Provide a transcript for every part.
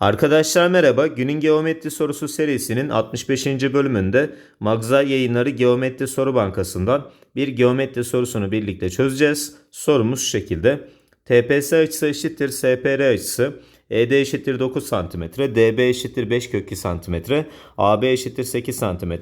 Arkadaşlar merhaba. Günün geometri sorusu serisinin 65. bölümünde Magza Yayınları Geometri Soru Bankası'ndan bir geometri sorusunu birlikte çözeceğiz. Sorumuz şu şekilde. TPS açısı eşittir SPR açısı. ED eşittir 9 cm, DB eşittir 5 kök 2 cm, AB eşittir 8 cm.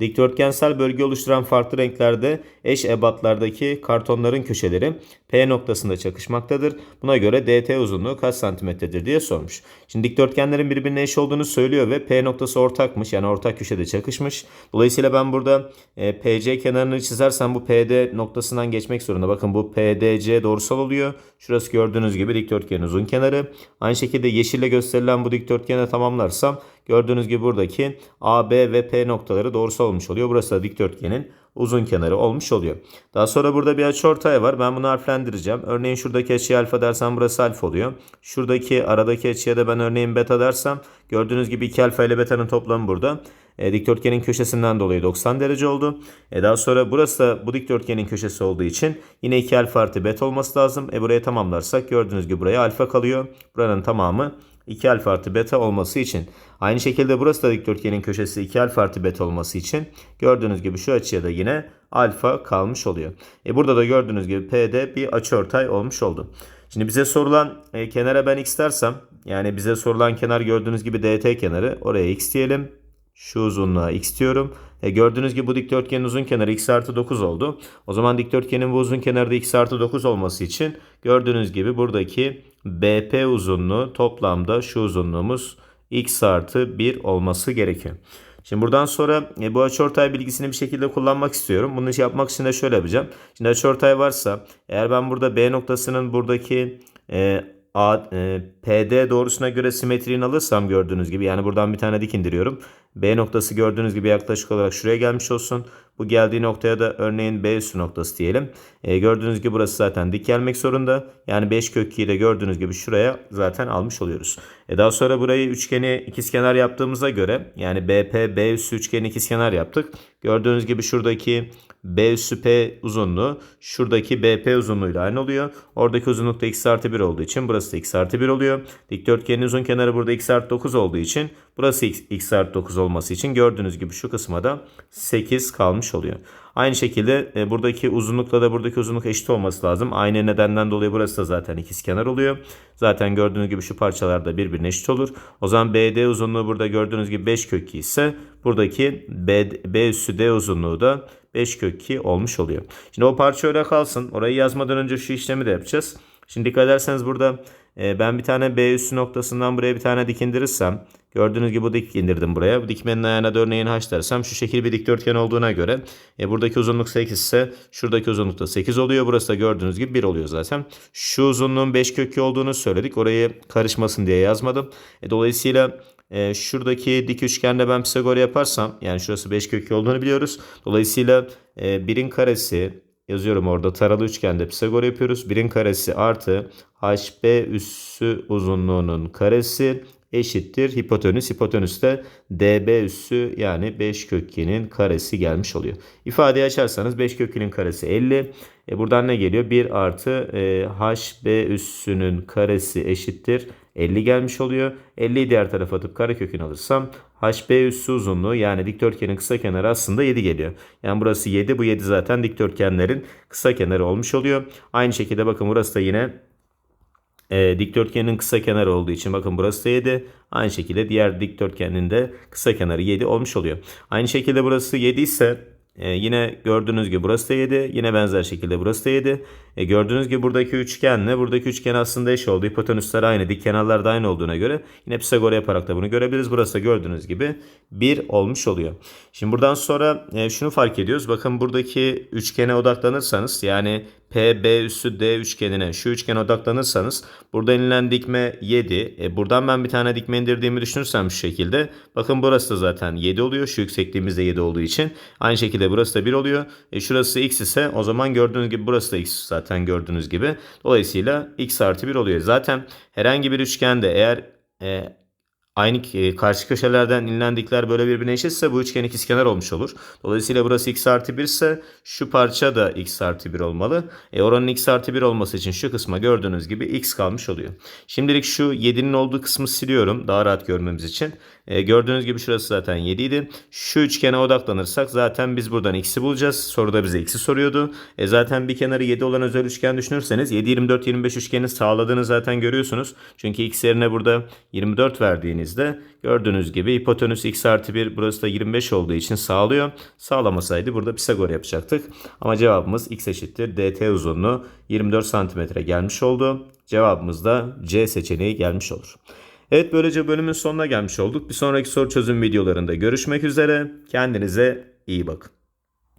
Dikdörtgensel bölge oluşturan farklı renklerde eş ebatlardaki kartonların köşeleri P noktasında çakışmaktadır. Buna göre DT uzunluğu kaç santimetredir diye sormuş. Şimdi dikdörtgenlerin birbirine eş olduğunu söylüyor ve P noktası ortakmış. Yani ortak köşede çakışmış. Dolayısıyla ben burada e, PC kenarını çizersem bu PD noktasından geçmek zorunda. Bakın bu PDC doğrusal oluyor. Şurası gördüğünüz gibi dikdörtgenin uzun kenarı. Aynı şekilde yeşille gösterilen bu dikdörtgeni tamamlarsam gördüğünüz gibi buradaki AB ve P noktaları doğrusal olmuş oluyor. Burası da dikdörtgenin uzun kenarı olmuş oluyor. Daha sonra burada bir açıortay var. Ben bunu harflendireceğim. Örneğin şuradaki açıya alfa dersem burası alfa oluyor. Şuradaki aradaki açıya da ben örneğin beta dersem gördüğünüz gibi 2 alfa ile beta'nın toplamı burada. E, dikdörtgenin köşesinden dolayı 90 derece oldu. E, daha sonra burası da bu dikdörtgenin köşesi olduğu için yine 2 alfa artı beta olması lazım. E, buraya tamamlarsak gördüğünüz gibi buraya alfa kalıyor. Buranın tamamı 2 alfa artı beta olması için. Aynı şekilde burası da dikdörtgenin köşesi 2 alfa artı beta olması için gördüğünüz gibi şu açıya da yine alfa kalmış oluyor. E burada da gördüğünüz gibi P'de bir açıortay olmuş oldu. Şimdi bize sorulan e, kenara ben x dersem yani bize sorulan kenar gördüğünüz gibi dt kenarı oraya x diyelim. Şu uzunluğa x diyorum. E gördüğünüz gibi bu dikdörtgenin uzun kenarı x artı 9 oldu. O zaman dikdörtgenin bu uzun kenarı da x artı 9 olması için gördüğünüz gibi buradaki BP uzunluğu toplamda şu uzunluğumuz x artı 1 olması gerekiyor. Şimdi buradan sonra e, bu açıortay bilgisini bir şekilde kullanmak istiyorum. Bunu yapmak için de şöyle yapacağım. Şimdi açıortay varsa eğer ben burada B noktasının buradaki e, A, e, PD doğrusuna göre simetriğini alırsam gördüğünüz gibi yani buradan bir tane dik indiriyorum. B noktası gördüğünüz gibi yaklaşık olarak şuraya gelmiş olsun. Bu geldiği noktaya da örneğin B üssü noktası diyelim. E, gördüğünüz gibi burası zaten dik gelmek zorunda. Yani 5 kök 2'yi de gördüğünüz gibi şuraya zaten almış oluyoruz. E, daha sonra burayı üçgeni ikizkenar yaptığımıza göre yani BP B üssü üçgeni ikizkenar yaptık. Gördüğünüz gibi şuradaki B üssü P uzunluğu şuradaki BP uzunluğuyla aynı oluyor. Oradaki uzunluk da x artı 1 olduğu için burası da x artı 1 oluyor. Dikdörtgenin uzun kenarı burada x artı 9 olduğu için burası x, x artı 9 olması için gördüğünüz gibi şu kısma da 8 kalmış oluyor. Aynı şekilde e, buradaki uzunlukla da buradaki uzunluk eşit olması lazım. Aynı nedenden dolayı burası da zaten ikizkenar oluyor. Zaten gördüğünüz gibi şu parçalar da birbirine eşit olur. O zaman BD uzunluğu burada gördüğünüz gibi 5 kök 2 ise buradaki B, B üssü D uzunluğu da 5 kök 2 olmuş oluyor. Şimdi o parça öyle kalsın. Orayı yazmadan önce şu işlemi de yapacağız. Şimdi dikkat ederseniz burada e, ben bir tane B üssü noktasından buraya bir tane dik indirirsem gördüğünüz gibi bu dik indirdim buraya. Bu dikmenin ayağına da örneğin h dersem şu şekil bir dikdörtgen olduğuna göre e, buradaki uzunluk 8 ise şuradaki uzunluk da 8 oluyor. Burası da gördüğünüz gibi 1 oluyor zaten. Şu uzunluğun 5 kök 2 olduğunu söyledik. Orayı karışmasın diye yazmadım. E, dolayısıyla e, şuradaki dik üçgende ben Pisagor yaparsam yani şurası 5 kök 2 olduğunu biliyoruz. Dolayısıyla e, 1'in karesi yazıyorum orada taralı üçgende Pisagor yapıyoruz. 1'in karesi artı HB üssü uzunluğunun karesi eşittir hipotenüs. Hipotenüs de db üssü yani 5 kök 2'nin karesi gelmiş oluyor. İfadeyi açarsanız 5 kök 2'nin karesi 50. E buradan ne geliyor? 1 artı e, hb üssünün karesi eşittir 50 gelmiş oluyor. 50'yi diğer tarafa atıp karekökünü alırsam HB üssü uzunluğu yani dikdörtgenin kısa kenarı aslında 7 geliyor. Yani burası 7 bu 7 zaten dikdörtgenlerin kısa kenarı olmuş oluyor. Aynı şekilde bakın burası da yine e, dikdörtgenin kısa kenarı olduğu için bakın burası da 7. Aynı şekilde diğer dikdörtgenin de kısa kenarı 7 olmuş oluyor. Aynı şekilde burası 7 ise ee, yine gördüğünüz gibi burası da 7. Yine benzer şekilde burası da 7. E, gördüğünüz gibi buradaki üçgenle buradaki üçgen aslında eş oldu. Hipotenüsler aynı. Dik kenarlar da aynı olduğuna göre yine Pisagor yaparak da bunu görebiliriz. Burası da gördüğünüz gibi 1 olmuş oluyor. Şimdi buradan sonra e, şunu fark ediyoruz. Bakın buradaki üçgene odaklanırsanız yani PB üssü D üçgenine şu üçgene odaklanırsanız burada inilen dikme 7. E buradan ben bir tane dikme indirdiğimi düşünürsem şu şekilde. Bakın burası da zaten 7 oluyor. Şu yüksekliğimiz de 7 olduğu için. Aynı şekilde burası da 1 oluyor. E şurası x ise o zaman gördüğünüz gibi burası da x zaten gördüğünüz gibi. Dolayısıyla x artı 1 oluyor. Zaten herhangi bir üçgende eğer e, aynı e, karşı köşelerden inilen dikler böyle birbirine eşitse bu üçgen ikizkenar olmuş olur. Dolayısıyla burası x artı 1 ise şu parça da x artı 1 olmalı. E, oranın x artı 1 olması için şu kısma gördüğünüz gibi x kalmış oluyor. Şimdilik şu 7'nin olduğu kısmı siliyorum daha rahat görmemiz için. E, gördüğünüz gibi şurası zaten 7 idi. Şu üçgene odaklanırsak zaten biz buradan x'i bulacağız. Soruda bize x'i soruyordu. E, zaten bir kenarı 7 olan özel üçgen düşünürseniz 7, 24, 25 üçgeni sağladığını zaten görüyorsunuz. Çünkü x yerine burada 24 verdiğinizde gördüğünüz gibi hipotenüs x artı 1 burası da 25 olduğu için sağlıyor. Sağlamasaydı burada Pisagor yapacaktık. Ama cevabımız x eşittir dt uzunluğu 24 santimetre gelmiş oldu. Cevabımız da C seçeneği gelmiş olur. Evet böylece bölümün sonuna gelmiş olduk. Bir sonraki soru çözüm videolarında görüşmek üzere. Kendinize iyi bakın.